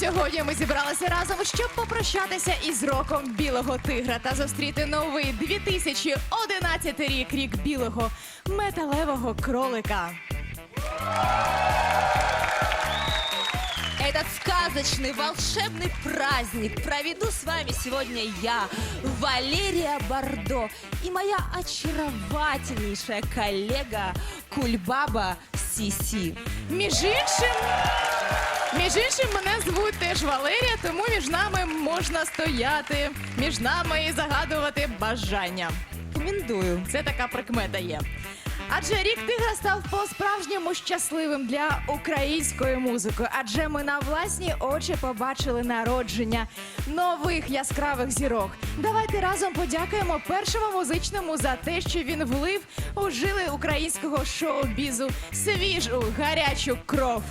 Сьогодні ми зібралися разом, щоб попрощатися із роком білого тигра та зустріти новий 2011 рік, рік білого металевого кролика. Этот сказочный, волшебный праздник проведу с вами сегодня я, Валерия Бардо, и моя очаровательнейшая коллега Кульбаба Сиси. Між іншим, між іншим, мене звуть теж Валерія, тому між нами можна стояти, між нами і загадувати бажання. Рекомендую. Це така прикмета є. Адже рік тигра став по-справжньому щасливим для української музики. Адже ми на власні очі побачили народження нових яскравих зірок. Давайте разом подякуємо першому музичному за те, що він влив у жили українського шоу-бізу свіжу гарячу кров.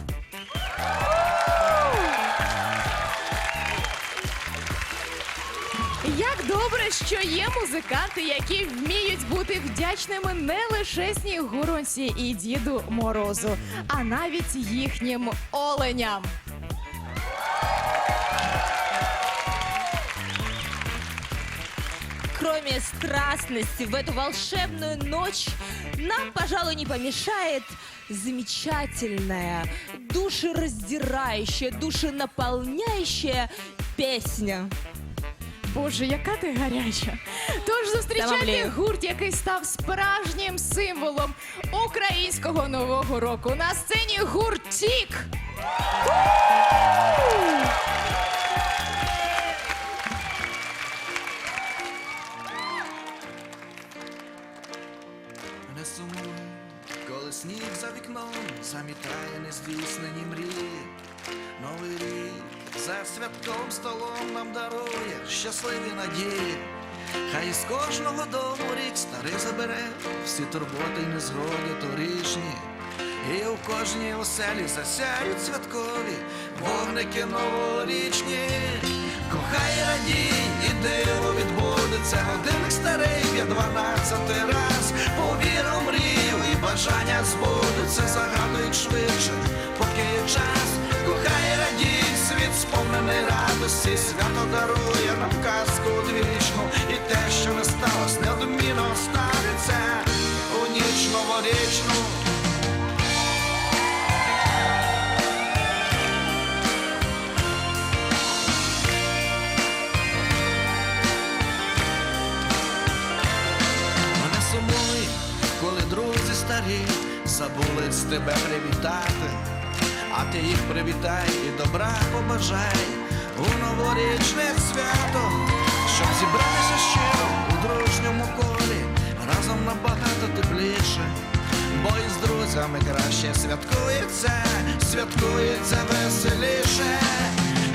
Добре, що є музиканти, які вміють бути вдячними не лише Снігуронці і Діду Морозу, а навіть їхнім оленям. Кроме страстности в эту волшебную ночь нам, пожалуй, не помешает замечательная, душераздирающая, душенаполняющая песня. Боже, яка ти гаряча. Тож зустрічайте гурт, який став справжнім символом українського нового року. На сцені гурт Тік. Не сумуй, коли сніг за вікном замітає нездійснені мрії. За святком столом нам дарує щасливі надії. Хай із кожного дому рік старий забере всі турботи й незгоди торішні. І у кожній оселі засяють святкові вогники новорічні. Кохай радій, і диво відбудеться, годинник старий б'є дванадцятий раз. Радості, свято дарує нам казку одвічну, і те, що не сталося, неодмінно станеться у ніч новорічну. Не сумуй, коли друзі старі забули з тебе привітати, а ти їх привітай і добра побажай у новорічне свято, щоб зібратися щиро у дружньому колі, разом набагато тепліше, бо із друзями краще святкується, святкується веселіше.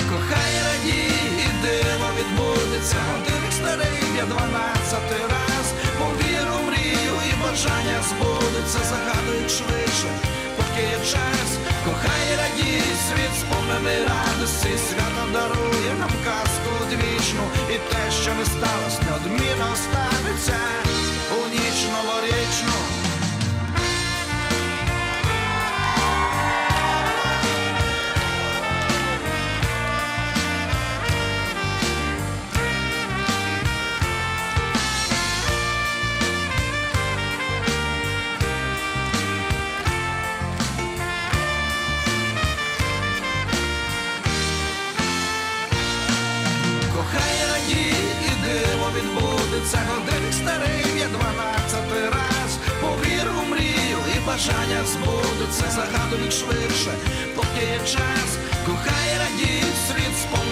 Кохай радій, і диво відбудеться, і те, що не сталося, неодмінно станеться бажання збудуться, загадують швидше, поки є час. Кохай радіть світ раз.